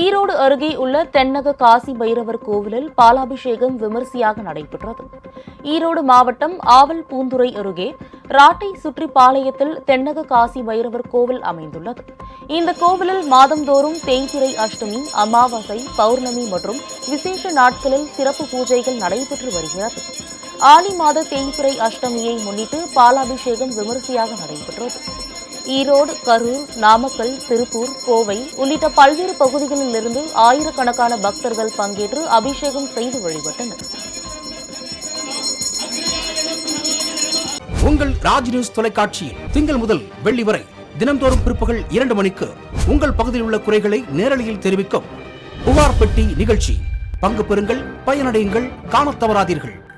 ஈரோடு அருகே உள்ள தென்னக காசி பைரவர் கோவிலில் பாலாபிஷேகம் விமரிசையாக நடைபெற்றது. ஈரோடு மாவட்டம் ஆவல் பூந்துறை அருகே ராட்டை சுற்றி பாளையத்தில் தென்னக காசி பைரவர் கோவில் அமைந்துள்ளது. இந்த கோவிலில் மாதந்தோறும் தேய்பிறை அஷ்டமி அமாவாசை பௌர்ணமி மற்றும் விசேஷ நாட்களில் சிறப்பு பூஜைகள் நடைபெற்று வருகிறது. ஆலி மாத தேய்பிறை அஷ்டமியை முன்னிட்டு பாலாபிஷேகம் விமரிசையாக நடைபெற்றது. ஈரோடு கரூர் நாமக்கல் திருப்பூர் கோவை உள்ளிட்ட பல்வேறு பகுதிகளில் இருந்து ஆயிரக்கணக்கான பக்தர்கள் பங்கேற்று அபிஷேகம் செய்து வழிபட்டனர். உங்கள் ராஜ் நியூஸ் தொலைக்காட்சியில் திங்கள் முதல் வெள்ளி வரை தினந்தோறும் பிற்பகல் இரண்டு மணிக்கு உங்கள் பகுதியில் உள்ள குறைகளை நேரலையில் தெரிவிக்கும் புகார் பெட்டி நிகழ்ச்சி. பங்கு பெறுங்கள் பயனடையுங்கள் காணத் தவறாதீர்கள்.